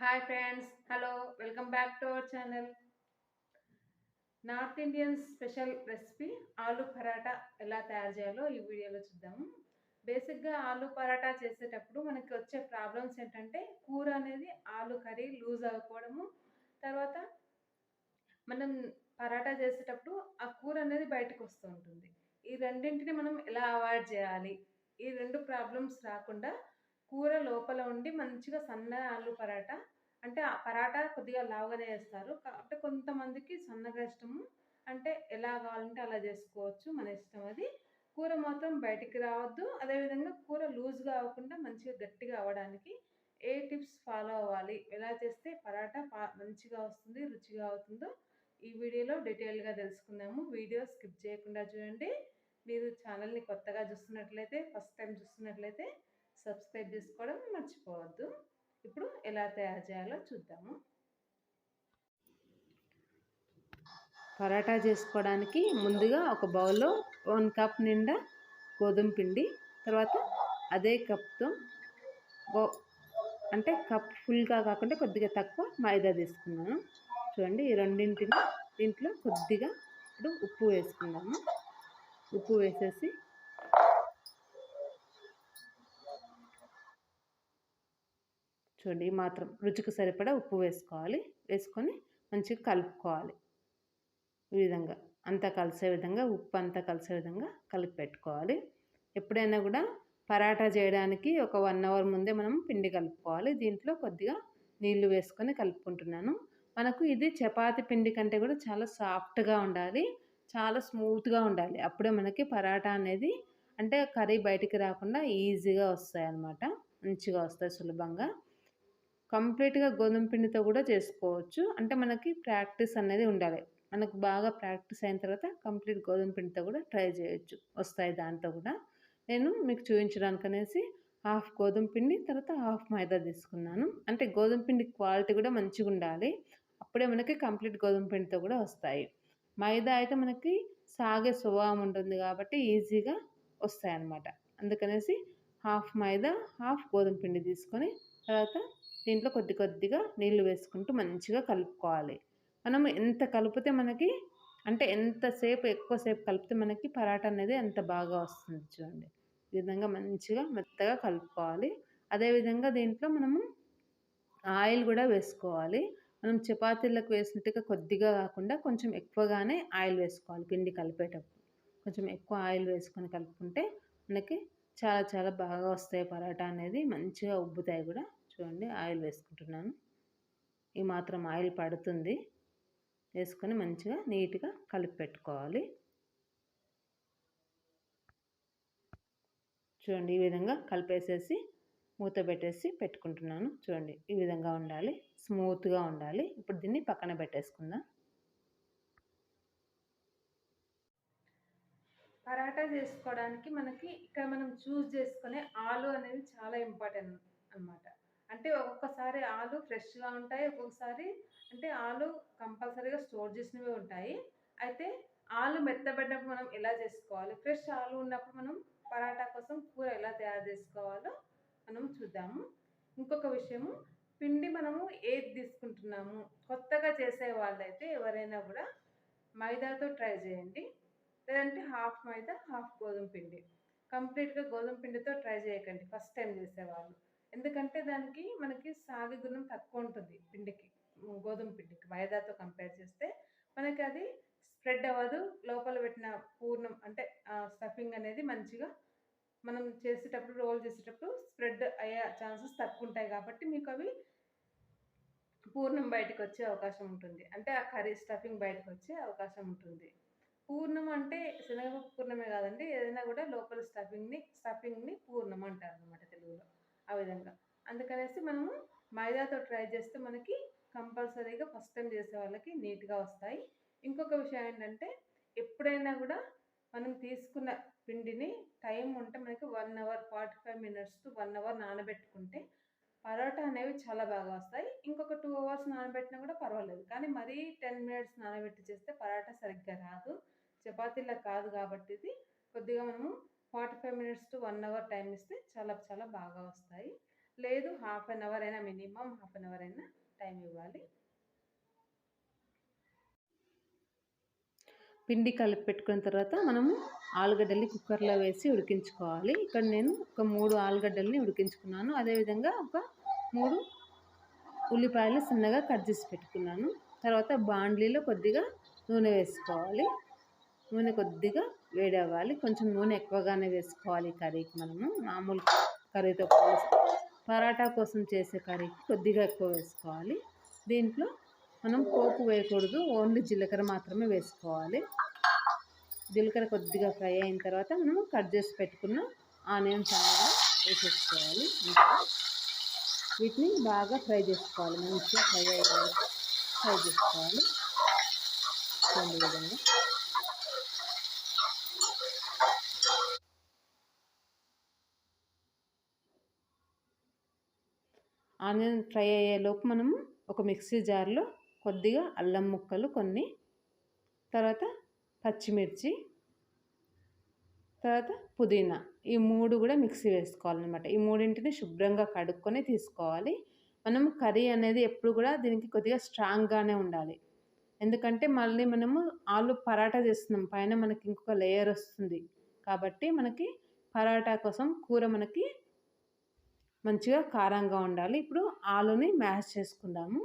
Hi friends hello welcome back to our channel north Indian special recipe aloo paratha ఎలా తయారు చేయాలో ఈ వీడియోలో చూద్దాము. బేసిక్గా ఆలు పరాటా చేసేటప్పుడు మనకి వచ్చే ప్రాబ్లమ్స్ ఏంటంటే కూర అనేది ఆలు కర్రీ లూజ్ అవ్వకపోవడము. తర్వాత మనం పరాటా చేసేటప్పుడు ఆ కూర అనేది బయటకు వస్తూ ఉంటుంది. ఈ రెండింటిని మనం ఎలా అవాయిడ్ చేయాలి? ఈ రెండు ప్రాబ్లమ్స్ రాకుండా కూర లోపల ఉండి మంచిగా సన్న ఆలు పరాటా అంటే ఆ పరాటా కొద్దిగా లావుగానే వేస్తారు కాబట్టి కొంతమందికి సన్నగా ఇష్టము. అంటే ఎలా కావాలంటే అలా చేసుకోవచ్చు మన ఇష్టం అది. కూర మాత్రం బయటికి రావద్దు. అదేవిధంగా కూర లూజ్గా అవ్వకుండా మంచిగా గట్టిగా అవ్వడానికి ఏ టిప్స్ ఫాలో అవ్వాలి? ఎలా చేస్తే పరాటా మంచిగా వస్తుంది రుచిగా అవుతుందో ఈ వీడియోలో డీటెయిల్గా తెలుసుకుందాము. వీడియో స్కిప్ చేయకుండా చూడండి. మీరు ఛానల్ని కొత్తగా చూస్తున్నట్లయితే ఫస్ట్ టైం చూస్తున్నట్లయితే సబ్స్క్రైబ్ చేసుకోవడం మర్చిపోవద్దు. ఇప్పుడు ఎలా తయారు చేయాలో చూద్దాము. పరాటా చేసుకోవడానికి ముందుగా ఒక బౌల్లో వన్ కప్ నిండా గోధుమ పిండి తర్వాత అదే కప్తో అంటే కప్ ఫుల్గా కాకుండా కొద్దిగా తక్కువ మైదా తీసుకున్నాను. చూడండి ఈ రెండింటిని దీంట్లో కొద్దిగా ఇప్పుడు ఉప్పు వేసుకున్నాము ఉప్పు వేసేసి చూడండి మాత్రం రుచికి సరిపడా ఉప్పు వేసుకోవాలి. వేసుకొని మంచిగా కలుపుకోవాలి. ఈ విధంగా అంతా కలిసే విధంగా ఉప్పు అంతా కలిసే విధంగా కలిపి పెట్టుకోవాలి. ఎప్పుడైనా కూడా పరాటా చేయడానికి ఒక వన్ అవర్ ముందే మనం పిండి కలుపుకోవాలి. దీంట్లో కొద్దిగా నీళ్ళు వేసుకొని కలుపుకుంటున్నాను. మనకు ఇది చపాతి పిండి కంటే కూడా చాలా సాఫ్ట్గా ఉండాలి. చాలా స్మూత్గా ఉండాలి. అప్పుడే మనకి పరాటా అనేది అంటే కర్రీ బయటికి రాకుండా ఈజీగా వస్తాయి అన్నమాట మంచిగా వస్తాయి సులభంగా. కంప్లీట్గా గోధుమ పిండితో కూడా చేసుకోవచ్చు. అంటే మనకి ప్రాక్టీస్ అనేది ఉండాలి. మనకు బాగా ప్రాక్టీస్ అయిన తర్వాత కంప్లీట్ గోధుమ పిండితో కూడా ట్రై చేయొచ్చు. వస్తాయి దాంతో కూడా. నేను మీకు చూపించడానికి అనేసి హాఫ్ గోధుమ పిండి తర్వాత హాఫ్ మైదా తీసుకున్నాను. అంటే గోధుమ పిండి క్వాలిటీ కూడా మంచిగా ఉండాలి. అప్పుడే మనకి కంప్లీట్ గోధుమ పిండితో కూడా వస్తాయి. మైదా అయితే మనకి సాగే స్వభావం ఉంటుంది కాబట్టి ఈజీగా వస్తాయి అన్నమాట అందుకనేసి హాఫ్ మైదా హాఫ్ గోధుమ పిండి తీసుకొని తర్వాత దీంట్లో కొద్ది కొద్దిగా నీళ్ళు వేసుకుంటూ మంచిగా కలుపుకోవాలి. మనం ఎంత కలిపితే మనకి అంటే ఎంతసేపు ఎక్కువసేపు కలిపితే మనకి పరాట అనేది ఎంత బాగా వస్తుంది చూడండి. ఈ విధంగా మంచిగా మెత్తగా కలుపుకోవాలి. అదేవిధంగా దీంట్లో మనము ఆయిల్ కూడా వేసుకోవాలి. మనం చపాతీలకు వేసినట్టుగా కొద్దిగా కాకుండా కొంచెం ఎక్కువగానే ఆయిల్ వేసుకోవాలి పిండి కలిపేటప్పుడు. కొంచెం ఎక్కువ ఆయిల్ వేసుకొని కలుపుకుంటే మనకి చాలా చాలా బాగా వస్తాయి పరాటా అనేది మంచిగా ఉబ్బుతాయి కూడా. చూడండి ఆయిల్ వేసుకుంటున్నాను. ఈ మాత్రం ఆయిల్ పడుతుంది. వేసుకొని మంచిగా నీట్గా కలిపి పెట్టుకోవాలి చూడండి ఈ విధంగా కలిపేసేసి మూత పెట్టేసి పెట్టుకుంటున్నాను. చూడండి ఈ విధంగా ఉండాలి. స్మూత్గా ఉండాలి. ఇప్పుడు దీన్ని పక్కన పెట్టేసుకుందాం. పరాటా చేసుకోవడానికి మనకి ఇక్కడ మనం చూస్ చేసుకునే ఆలు అనేది చాలా ఇంపార్టెంట్ అనమాట అంటే ఒక్కొక్కసారి ఆలు ఫ్రెష్గా ఉంటాయి ఒక్కొక్కసారి అంటే ఆలు కంపల్సరీగా స్టోర్ చేసినవి ఉంటాయి. అయితే ఆలు మెత్తబడినప్పుడు మనం ఎలా చేసుకోవాలి? ఫ్రెష్ ఆలు ఉన్నప్పుడు మనం పరాటా కోసం కూర ఎలా తయారు చేసుకోవాలో మనం చూద్దాము. ఇంకొక విషయము పిండి మనము ఏది తీసుకుంటున్నాము? కొత్తగా చేసే వాళ్ళైతే ఎవరైనా కూడా మైదాతో ట్రై చేయండి. లేదంటే హాఫ్ మైదా హాఫ్ గోధుమ పిండి. కంప్లీట్గా గోధుమ పిండితో ట్రై చేయకండి ఫస్ట్ టైం చేసేవాళ్ళు. ఎందుకంటే దానికి మనకి సావి గుణం తక్కువ ఉంటుంది పిండికి గోధుమ పిండికి. మైదాతో కంపేర్ చేస్తే మనకి అది స్ప్రెడ్ అవ్వదు. లోపల పెట్టిన పూర్ణం అంటే స్టఫింగ్ అనేది మంచిగా మనం చేసేటప్పుడు రోల్ చేసేటప్పుడు స్ప్రెడ్ అయ్యే ఛాన్సెస్ తక్కువ ఉంటాయి కాబట్టి మీకు అవి పూర్ణం బయటకు వచ్చే అవకాశం ఉంటుంది. అంటే ఆ కర్రీ స్టఫింగ్ బయటకు వచ్చే అవకాశం ఉంటుంది. పూర్ణం అంటే శనగపప్పు పూర్ణమే కాదండి. ఏదైనా కూడా లోపల స్టఫింగ్ని స్టఫింగ్ని పూర్ణం అంటారు అనమాట తెలుగులో. ఆ విధంగా. అందుకనేసి మనము మైదాతో ట్రై చేస్తే మనకి కంపల్సరీగా ఫస్ట్ టైం చేసే వాళ్ళకి నీట్గా వస్తాయి. ఇంకొక విషయం ఏంటంటే ఎప్పుడైనా కూడా మనం తీసుకున్న పిండిని టైం ఉంటే మనకి one hour forty five minutes to one hour నానబెట్టుకుంటే paratha అనేవి చాలా బాగా వస్తాయి. ఇంకొక టూ అవర్స్ నానబెట్టినా కూడా పర్వాలేదు. కానీ మరీ టెన్ మినిట్స్ నానబెట్టి చేస్తే పరోటా సరిగ్గా రాదు. చపాతీలా కాదు కాబట్టి ఇది. కొద్దిగా మనము forty five minutes to one hour time ఇస్తే చాలా చాలా బాగా వస్తాయి. లేదు హాఫ్ అన్ అవర్ అయినా minimum half an hour time time ఇవ్వాలి. పిండి కలిపి పెట్టుకున్న తర్వాత మనము ఆలుగడ్డల్ని కుక్కర్లో వేసి ఉడికించుకోవాలి. ఇక్కడ నేను ఒక మూడు ఆలుగడ్డల్ని ఉడికించుకున్నాను. అదేవిధంగా ఒక మూడు ఉల్లిపాయలు సన్నగా కట్ చేసి పెట్టుకున్నాను. తర్వాత బాండ్లీలో కొద్దిగా నూనె వేసుకోవాలి. నూనె కొద్దిగా వేడి అవ్వాలి కొంచెం నూనె ఎక్కువగానే వేసుకోవాలి కర్రీకి మనము. మామూలు కర్రీతో పరాటా కోసం చేసే కర్రీకి కొద్దిగా ఎక్కువ వేసుకోవాలి. దీంట్లో మనం పోపు వేయకూడదు. ఓన్లీ జీలకర్ర మాత్రమే వేసుకోవాలి. జీలకర్ర కొద్దిగా ఫ్రై అయిన తర్వాత మనం కట్ చేసి పెట్టుకున్న ఆనియన్స్ చాలా వేసేసుకోవాలి. వీటిని బాగా ఫ్రై చేసుకోవాలి. మంచిగా ఫ్రై అయ్యే ఫ్రై చేసుకోవాలి. విధంగా. ఆనియన్ ఫ్రై అయ్యేలోపు మనము ఒక మిక్సీ జార్లో కొద్దిగా అల్లం ముక్కలు కొన్ని తర్వాత పచ్చిమిర్చి తర్వాత పుదీనా ఈ మూడు కూడా మిక్సీ వేసుకోవాలన్నమాట. ఈ మూడింటిని శుభ్రంగా కడుక్కొని తీసుకోవాలి. మనం కర్రీ అనేది ఎప్పుడు కూడా దీనికి కొద్దిగా స్ట్రాంగ్గానే ఉండాలి. ఎందుకంటే మళ్ళీ మనము ఆలు పరాటా చేస్తున్నాం పైన మనకి ఇంకొక లేయర్ వస్తుంది. కాబట్టి మనకి పరాటా కోసం కూర మనకి మంచిగా కారంగా ఉండాలి. ఇప్పుడు ఆలుని మ్యాష్ చేసుకుందాము.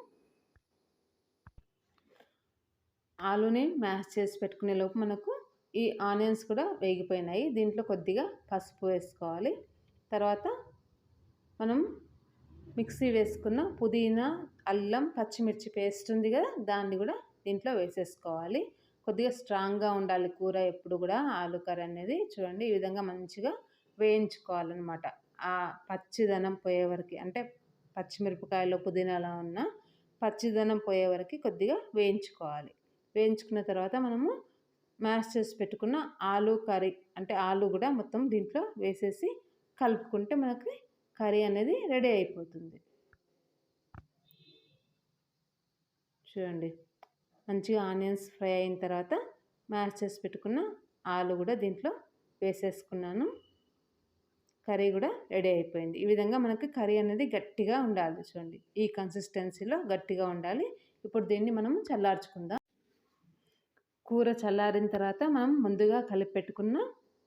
ఆలుని మ్యాష్ చేసి పెట్టుకునే లోపు మనకు ఈ ఆనియన్స్ కూడా వేగిపోయినాయి. దీంట్లో కొద్దిగా పసుపు వేసుకోవాలి. తర్వాత మనం మిక్సీ వేసుకున్న పుదీనా అల్లం పచ్చిమిర్చి పేస్ట్ ఉంది కదా దాన్ని కూడా దీంట్లో వేసేసుకోవాలి. కొద్దిగా స్ట్రాంగ్గా ఉండాలి కూర ఎప్పుడు కూడా ఆలు కర్రీ అనేది. చూడండి ఈ విధంగా మంచిగా వేయించుకోవాలన్నమాట. ఆ పచ్చిదనం పోయే వరకు అంటే పచ్చిమిరపకాయలో పుదీనాలో ఉన్న పచ్చిదనం పోయే వరకు కొద్దిగా వేయించుకోవాలి. వేయించుకున్న తర్వాత మనము మ్యాష్ చేసి పెట్టుకున్న ఆలు కర్రీ అంటే ఆలు కూడా మొత్తం దీంట్లో వేసేసి కలుపుకుంటే మనకి కర్రీ అనేది రెడీ అయిపోతుంది. చూడండి మంచిగా ఆనియన్స్ ఫ్రై అయిన తర్వాత మ్యాష్ చేసి పెట్టుకున్న ఆలు కూడా దీంట్లో వేసేసుకున్నాను. కర్రీ కూడా రెడీ అయిపోయింది. ఈ విధంగా మనకి కర్రీ అనేది గట్టిగా ఉండాలి చూడండి. ఈ కన్సిస్టెన్సీలో గట్టిగా ఉండాలి. ఇప్పుడు దీన్ని మనం చల్లార్చుకుందాం. కూర చల్లారిన తర్వాత మనం ముందుగా కలిపి పెట్టుకున్న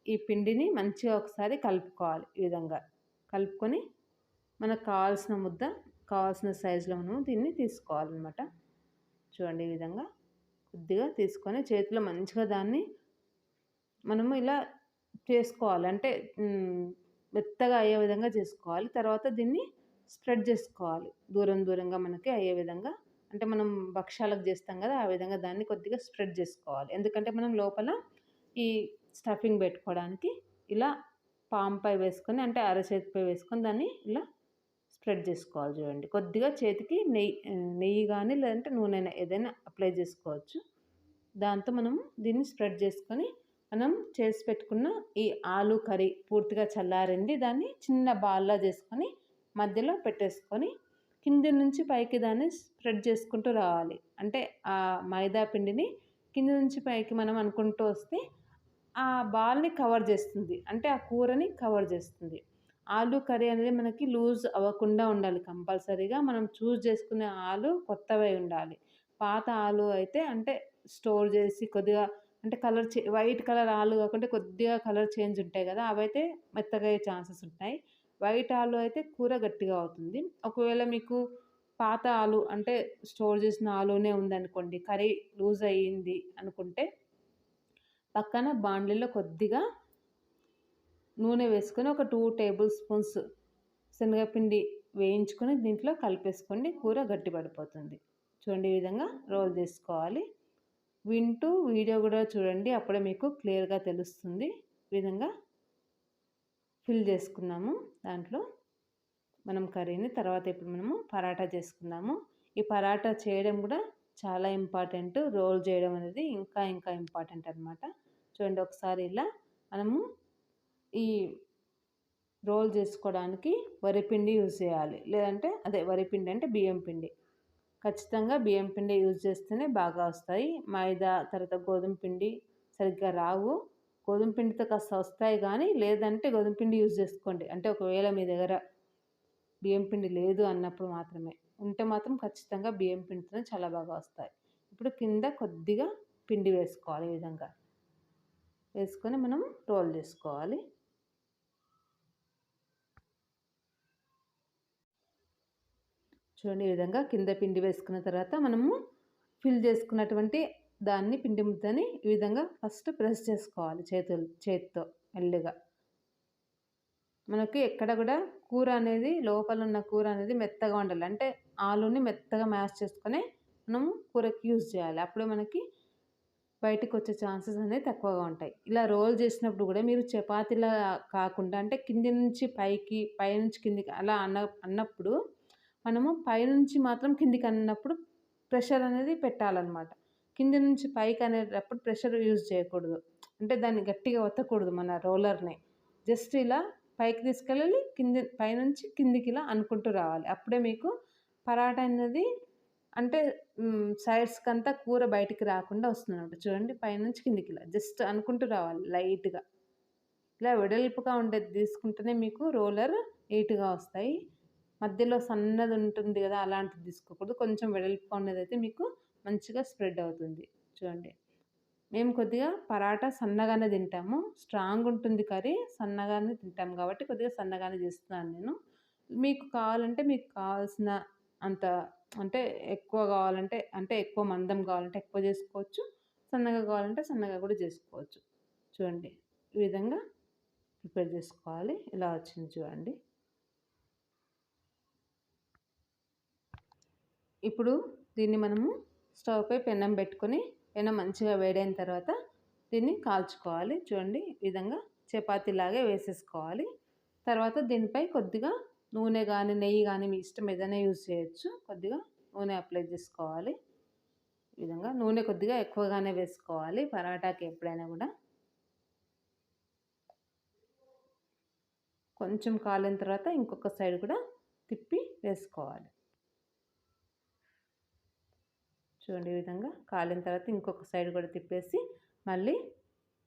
ఈ పిండిని మంచిగా ఒకసారి కలుపుకోవాలి ఈ విధంగా. కలుపుకొని మనకు కావాల్సిన ముద్ద కావాల్సిన సైజులో మనం దీన్ని తీసుకోవాలన్నమాట. చూడండి ఈ విధంగా కొద్దిగా తీసుకొని చేతిలో మంచిగా దాన్ని మనము ఇలా చేసుకోవాలి. అంటే మెత్తగా అయ్యే విధంగా చేసుకోవాలి. తర్వాత దీన్ని స్ప్రెడ్ చేసుకోవాలి. దూరం దూరంగా మనకి అయ్యే విధంగా. అంటే మనం భక్షాలకు చేస్తాం కదా ఆ విధంగా దాన్ని కొద్దిగా స్ప్రెడ్ చేసుకోవాలి. ఎందుకంటే మనం లోపల ఈ స్టఫింగ్ పెట్టుకోవడానికి ఇలా పాంపై వేసుకొని అంటే అరచేతిపై వేసుకొని దాన్ని ఇలా స్ప్రెడ్ చేసుకోవాలి చూడండి. కొద్దిగా చేతికి నెయ్యి నెయ్యి కానీ లేదంటే నూనె ఏదైనా అప్లై చేసుకోవచ్చు. దాంతో మనం దీన్ని స్ప్రెడ్ చేసుకొని మనం చేసి పెట్టుకున్న ఈ ఆలు కర్రీ పూర్తిగా చల్లారింది. దాన్ని చిన్న బాల్లా చేసుకొని మధ్యలో పెట్టేసుకొని కింది నుంచి పైకి దాన్ని స్ప్రెడ్ చేసుకుంటూ రావాలి. అంటే ఆ మైదా పిండిని కింది నుంచి పైకి మనం అనుకుంటూ వస్తే ఆ బాల్ని కవర్ చేస్తుంది. అంటే ఆ కూరని కవర్ చేస్తుంది. ఆలు కర్రీ అనేది మనకి లూజ్ అవ్వకుండా ఉండాలి. కంపల్సరీగా మనం చూస్ చేసుకునే ఆలు కొత్తవై ఉండాలి. పాత ఆలు అయితే అంటే స్టోర్ చేసి కొద్దిగా అంటే కలర్ చే వైట్ కలర్ ఆలు కాకుండా కొద్దిగా కలర్ చేంజ్ ఉంటాయి కదా అవైతే మెత్తగా అయ్యే ఛాన్సెస్ ఉంటాయి. వైట్ ఆలు అయితే కూర గట్టిగా అవుతుంది. ఒకవేళ మీకు పాత ఆలు అంటే స్టోర్ చేసిన ఆలునే ఉందనుకోండి కర్రీ లూజ్ అయ్యింది అనుకుంటే పక్కన బాండ్లీలో కొద్దిగా నూనె వేసుకొని ఒక టూ టేబుల్ స్పూన్స్ శనగపిండి వేయించుకొని దీంట్లో కలిపేసుకోండి కూర గట్టి పడిపోతుంది చూడండి ఈ విధంగా రోల్ చేసుకోవాలి. వింటూ వీడియో కూడా చూడండి. అప్పుడే మీకు క్లియర్గా తెలుస్తుంది. ఈ విధంగా ఫిల్ చేసుకున్నాము దాంట్లో. మనం కర్రీని తర్వాత ఇప్పుడు మనము పరాటా చేసుకుందాము. ఈ పరాటా చేయడం కూడా చాలా ఇంపార్టెంట్. రోల్ చేయడం అనేది ఇంకా ఇంకా ఇంపార్టెంట్ అనమాట చూడండి ఒకసారి ఇలా మనము ఈ రోల్ చేసుకోవడానికి వరిపిండి యూజ్ చేయాలి. లేదంటే అదే వరిపిండి అంటే బియ్యం పిండి. ఖచ్చితంగా బియ్యం పిండి యూజ్ చేస్తేనే బాగా వస్తాయి. మైదా తర్వాత గోధుమ పిండి సరిగ్గా రావు. గోధుమ పిండితో కాస్త వస్తాయి కానీ లేదంటే గోధుమ పిండి యూజ్ చేసుకోండి. అంటే ఒకవేళ మీ దగ్గర బియ్యం పిండి లేదు అన్నప్పుడు మాత్రమే. ఉంటే మాత్రం ఖచ్చితంగా బియ్యం పిండితోనే చాలా బాగా వస్తాయి. ఇప్పుడు కింద కొద్దిగా పిండి వేసుకోవాలి ఈ విధంగా. వేసుకొని మనం రోల్ చేసుకోవాలి. చూడండి ఈ విధంగా కింద పిండి వేసుకున్న తర్వాత మనము ఫిల్ చేసుకున్నటువంటి దాన్ని పిండి ముద్దని ఈ విధంగా ఫస్ట్ ప్రెస్ చేసుకోవాలి చేతులు చేతితో మెల్లిగా. మనకి ఎక్కడ కూడా కూర అనేది లోపల ఉన్న కూర అనేది మెత్తగా ఉండాలి. అంటే ఆలుని మెత్తగా మ్యాష్ చేసుకొని మనము కూరకి యూజ్ చేయాలి. అప్పుడు మనకి బయటకు వచ్చే ఛాన్సెస్ అనేవి తక్కువగా ఉంటాయి. ఇలా రోల్ చేసినప్పుడు కూడా మీరు చపాతీలా కాకుండా అంటే కింది నుంచి పైకి పై నుంచి కిందికి అలా అన్న అన్నప్పుడు మనము పైనుంచి మాత్రం కిందికి అన్నప్పుడు ప్రెషర్ అనేది పెట్టాలన్నమాట. కింది నుంచి పైకి అనేటప్పుడు ప్రెషర్ యూజ్ చేయకూడదు. అంటే దాన్ని గట్టిగా ఒత్తకూడదు మన రోలర్ని. జస్ట్ ఇలా పైకి తీసుకెళ్ళి కింది పైనుంచి కిందికి ఇలా అనుకుంటూ రావాలి. అప్పుడే మీకు పరాట అనేది అంటే సైడ్స్కి అంతా కూర బయటికి రాకుండా వస్తుంది అనమాట చూడండి పైనుంచి కిందికి ఇలా జస్ట్ అనుకుంటూ రావాలి లైట్గా. ఇలా వెడల్పుగా ఉండేది తీసుకుంటేనే మీకు రోలర్ నీట్గా వస్తాయి. మధ్యలో సన్నది ఉంటుంది కదా అలాంటిది తీసుకోకూడదు. కొంచెం వెడల్పుగా ఉండేది అయితే మీకు మంచిగా స్ప్రెడ్ అవుతుంది. చూడండి. మేము కొద్దిగా పరాటా సన్నగానే తింటాము. స్ట్రాంగ్ ఉంటుంది కర్రీ సన్నగానే తింటాం కాబట్టి కొద్దిగా సన్నగానే చేస్తున్నాను నేను. మీకు కావాలంటే మీకు కావాల్సిన అంత అంటే ఎక్కువ కావాలంటే అంటే ఎక్కువ మందం కావాలంటే ఎక్కువ చేసుకోవచ్చు. సన్నగా కావాలంటే సన్నగా కూడా చేసుకోవచ్చు. చూడండి. ఈ విధంగా ప్రిపేర్ చేసుకోవాలి. ఇలా వచ్చింది చూడండి. ఇప్పుడు దీన్ని మనము స్టవ్పై పెనం పెట్టుకొని పెనం మంచిగా వేడైన తర్వాత దీన్ని కాల్చుకోవాలి. చూడండి విధంగా చపాతీలాగే వేసేసుకోవాలి. తర్వాత దీనిపై కొద్దిగా నూనె కానీ నెయ్యి కానీ మీ ఇష్టం ఏదైనా యూజ్ చేయొచ్చు. కొద్దిగా నూనె అప్లై చేసుకోవాలి. ఈ విధంగా నూనె కొద్దిగా ఎక్కువగానే వేసుకోవాలి పరాటాకి ఎప్పుడైనా కూడా. కొంచెం కాలిన తర్వాత ఇంకొక సైడ్ కూడా తిప్పి వేసుకోవాలి. చూడండి ఈ విధంగా కాలిన తర్వాత ఇంకొక సైడ్ కూడా తిప్పేసి మళ్ళీ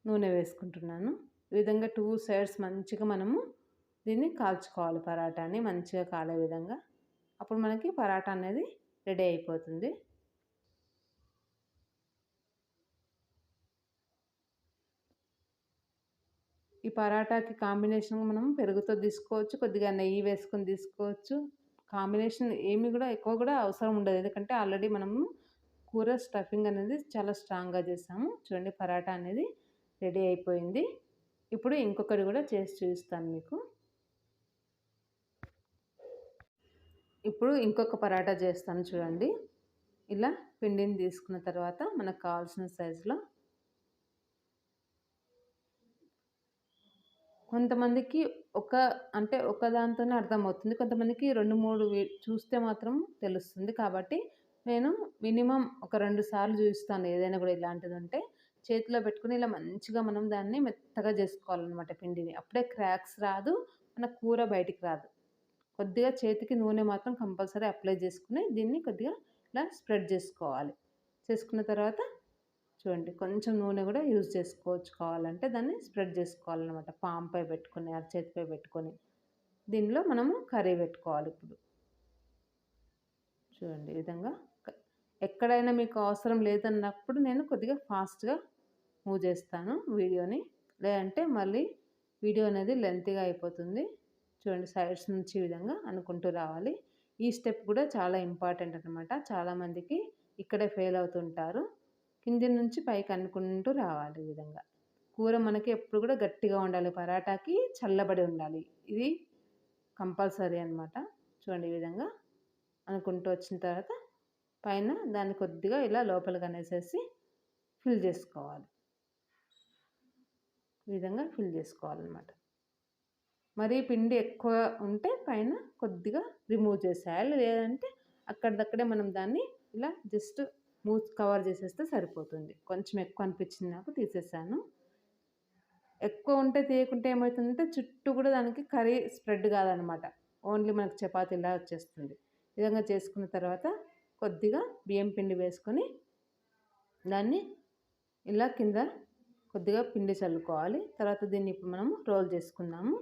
నూనె వేసుకుంటున్నాను. ఈ విధంగా టూ సైడ్స్ మంచిగా మనము దీన్ని కాల్చుకోవాలి పరాటాని మంచిగా కాలే విధంగా. అప్పుడు మనకి పరాటా అనేది రెడీ అయిపోతుంది. ఈ పరాటాకి కాంబినేషన్ మనం పెరుగుతో తీసుకోవచ్చు కొద్దిగా నెయ్యి వేసుకొని తీసుకోవచ్చు. కాంబినేషన్ ఏమి కూడా ఎక్కువ కూడా అవసరం ఉండదు. ఎందుకంటే ఆల్రెడీ మనము కూర స్టఫింగ్ అనేది చాలా స్ట్రాంగ్గా చేసాము. చూడండి పరాటా అనేది రెడీ అయిపోయింది. ఇప్పుడు ఇంకొకటి కూడా చేసి చూపిస్తాను మీకు. ఇప్పుడు ఇంకొక పరాటా చేస్తాను చూడండి. ఇలా పిండిని తీసుకున్న తర్వాత మనకు కావాల్సిన సైజులో కొంతమందికి ఒక అంటే ఒక దాంతోనే అర్థమవుతుంది. కొంతమందికి రెండు మూడు చూస్తే మాత్రం తెలుస్తుంది. కాబట్టి నేను మినిమం ఒక రెండు సార్లు చూపిస్తాను ఏదైనా కూడా ఇలాంటిది ఉంటే చేతిలో పెట్టుకుని ఇలా మంచిగా మనం దాన్ని మెత్తగా చేసుకోవాలన్నమాట పిండిని. అప్పుడే క్రాక్స్ రాదు మన కూర బయటికి రాదు. కొద్దిగా చేతికి నూనె మాత్రం కంపల్సరీ అప్లై చేసుకుని దీన్ని కొద్దిగా ఇలా స్ప్రెడ్ చేసుకోవాలి. చేసుకున్న తర్వాత చూడండి కొంచెం నూనె కూడా యూజ్ చేసుకోవచ్చు కావాలంటే దాన్ని స్ప్రెడ్ చేసుకోవాలన్నమాట. పాంపై పెట్టుకొని అరచేతిపై పెట్టుకొని. దీనిలో మనము కర్రీ పెట్టుకోవాలి ఇప్పుడు. చూడండి ఈ విధంగా ఎక్కడైనా మీకు అవసరం లేదన్నప్పుడు నేను కొద్దిగా ఫాస్ట్గా మూవ్ చేస్తాను వీడియోని. లేదంటే మళ్ళీ వీడియో అనేది లెంతీగా అయిపోతుంది. చూడండి సైడ్స్ నుంచి ఈ విధంగా అనుకుంటూ రావాలి. ఈ స్టెప్ కూడా చాలా ఇంపార్టెంట్ అనమాట చాలామందికి ఇక్కడే ఫెయిల్ అవుతుంటారు. కింది నుంచి పైకి అనుకుంటూ రావాలి ఈ విధంగా. కూర మనకి ఎప్పుడు కూడా గట్టిగా ఉండాలి. పరాటాకి చల్లబడి ఉండాలి. ఇది కంపల్సరీ అనమాట చూడండి ఈ విధంగా అనుకుంటూ వచ్చిన తర్వాత పైన దాన్ని కొద్దిగా ఇలా లోపలికి అనేసేసి ఫిల్ చేసుకోవాలి. ఈ విధంగా ఫిల్ చేసుకోవాలన్నమాట. మరీ పిండి ఎక్కువ ఉంటే పైన కొద్దిగా రిమూవ్ చేసేయాలి. లేదంటే అక్కడిదక్కడే మనం దాన్ని ఇలా జస్ట్ మూవ్ కవర్ చేసేస్తే సరిపోతుంది. కొంచెం ఎక్కువ అనిపించింది నాకు తీసేసాను. ఎక్కువ ఉంటే తీయకుంటే ఏమవుతుందంటే చుట్టూ కూడా దానికి కర్రీ స్ప్రెడ్ కాదనమాట ఓన్లీ మనకు చపాతీలా వచ్చేస్తుంది. విధంగా చేసుకున్న తర్వాత కొద్దిగా బియ్యం పిండి వేసుకొని దాన్ని ఇలా కింద కొద్దిగా పిండి చల్లుకోవాలి. తర్వాత దీన్ని ఇప్పుడు మనం రోల్ చేసుకుందాము.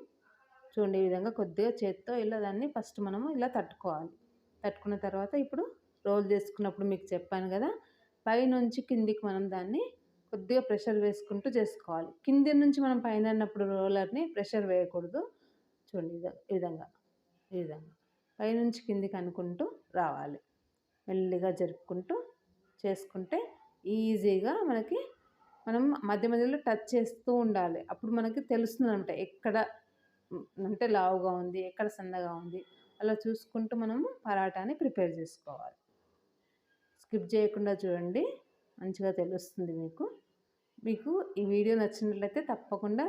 చూడండి ఈ విధంగా కొద్దిగా చేత్తో ఇలా దాన్ని ఫస్ట్ మనము ఇలా తట్టుకోవాలి. తట్టుకున్న తర్వాత ఇప్పుడు రోల్ చేసుకున్నప్పుడు మీకు చెప్పాను కదా పైనుంచి కిందికి మనం దాన్ని కొద్దిగా ప్రెషర్ వేసుకుంటూ చేసుకోవాలి. కింది నుంచి మనం పైన అన్నప్పుడు రోలర్ని ప్రెషర్ వేయకూడదు. చూడండి ఈ విధంగా ఈ విధంగా. పైనుంచి కిందికి అనుకుంటూ రావాలి. మెల్లిగా జరుపుకుంటూ చేసుకుంటే ఈజీగా మనకి మనం మధ్య మధ్యలో టచ్ చేస్తూ ఉండాలి. అప్పుడు మనకి తెలుస్తుంది అనమాట ఎక్కడ అంటే లావుగా ఉంది ఎక్కడ సన్నగా ఉంది. అలా చూసుకుంటూ మనము పరాటాని ప్రిపేర్ చేసుకోవాలి. స్కిప్ చేయకుండా చూడండి మంచిగా తెలుస్తుంది మీకు. మీకు ఈ వీడియో నచ్చినట్లయితే తప్పకుండా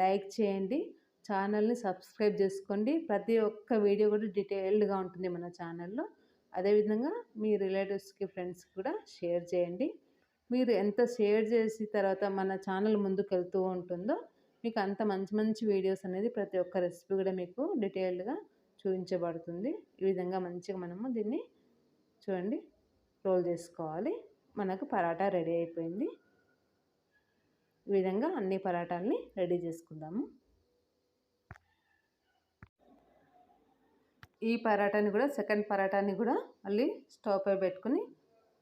లైక్ చేయండి ఛానల్ని సబ్స్క్రైబ్ చేసుకోండి. ప్రతి ఒక్క వీడియో కూడా డీటెయిల్డ్గా ఉంటుంది మన ఛానల్లో. అదేవిధంగా మీ రిలేటివ్స్కి ఫ్రెండ్స్కి కూడా షేర్ చేయండి. మీరు ఎంత షేర్ చేసి తర్వాత మన ఛానల్ ముందుకు వెళ్తూ ఉంటుందో మీకు అంత మంచి మంచి వీడియోస్ అనేది ప్రతి ఒక్క రెసిపీ కూడా మీకు డీటెయిల్డ్గా చూపించబడుతుంది. ఈ విధంగా మంచిగా మనము దీన్ని చూడండి రోల్ చేసుకోవాలి. మనకు పరాటా రెడీ అయిపోయింది. ఈ విధంగా అన్ని పరాటాలని రెడీ చేసుకుందాము. ఈ పరాటాని కూడా సెకండ్ పరాటాని కూడా మళ్ళీ స్టవ్ పై పెట్టుకుని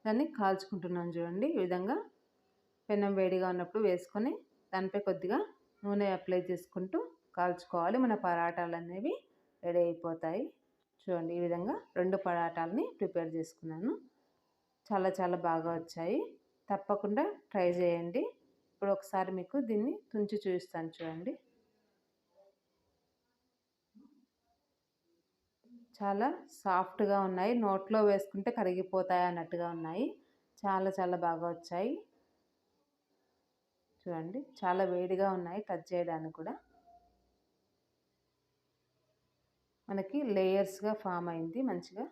దాన్ని కాల్చుకుంటున్నాను చూడండి. ఈ విధంగా పెనం వేడిగా ఉన్నప్పుడు వేసుకొని దానిపై కొద్దిగా నూనె అప్లై చేసుకుంటూ కాల్చుకోవాలి. మన పరాటాలు అనేవి రెడీ అయిపోతాయి. చూడండి ఈ విధంగా రెండు పరాటాలని ప్రిపేర్ చేసుకున్నాను. చాలా చాలా బాగా వచ్చాయి. తప్పకుండా ట్రై చేయండి. ఇప్పుడు ఒకసారి మీకు దీన్ని తుంచి చూపిస్తాను చూడండి. చాలా సాఫ్ట్గా ఉన్నాయి. నోట్లో వేసుకుంటే కరిగిపోతాయి అన్నట్టుగా ఉన్నాయి. చాలా చాలా బాగా వచ్చాయి. చూడండి చాలా వేడిగా ఉన్నాయి టచ్ చేయడానికి కూడా. మనకి లేయర్స్గా ఫామ్ అయింది మంచిగా.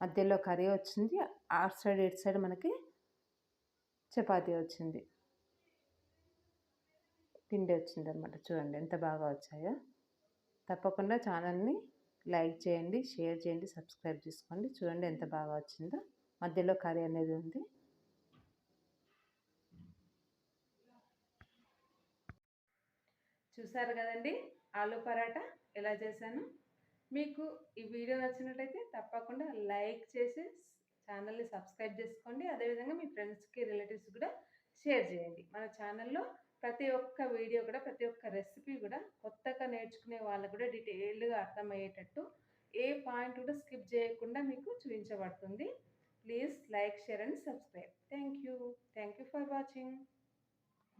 మధ్యలో కర్రీ వచ్చింది. ఆ సైడ్ ఇటు సైడ్ మనకి చపాతీ వచ్చింది. పిండి వచ్చింది అనమాట చూడండి ఎంత బాగా వచ్చాయో. తప్పకుండా ఛానల్ని లైక్ చేయండి షేర్ చేయండి సబ్స్క్రైబ్ చేసుకోండి. చూడండి ఎంత బాగా వచ్చిందో. మధ్యలో కర్రీ అనేది ఉంది. చూసారు కదండి? ఆలు పరాటా ఎలా చేశాను? మీకు ఈ వీడియో నచ్చినట్లయితే తప్పకుండా లైక్ చేసి ఛానల్ని సబ్స్క్రైబ్ చేసుకోండి. అదేవిధంగా మీ ఫ్రెండ్స్కి రిలేటివ్స్ కూడా షేర్ చేయండి. మన ఛానల్లో ప్రతి ఒక్క వీడియో కూడా ప్రతి ఒక్క రెసిపీ కూడా కొత్తగా నేర్చుకునే వాళ్ళకు కూడా డీటెయిల్డ్గా అర్థమయ్యేటట్టు ఏ పాయింట్ కూడా స్కిప్ చేయకుండా మీకు చూపించబడుతుంది. Please like share and subscribe. Thank you thank you for watching.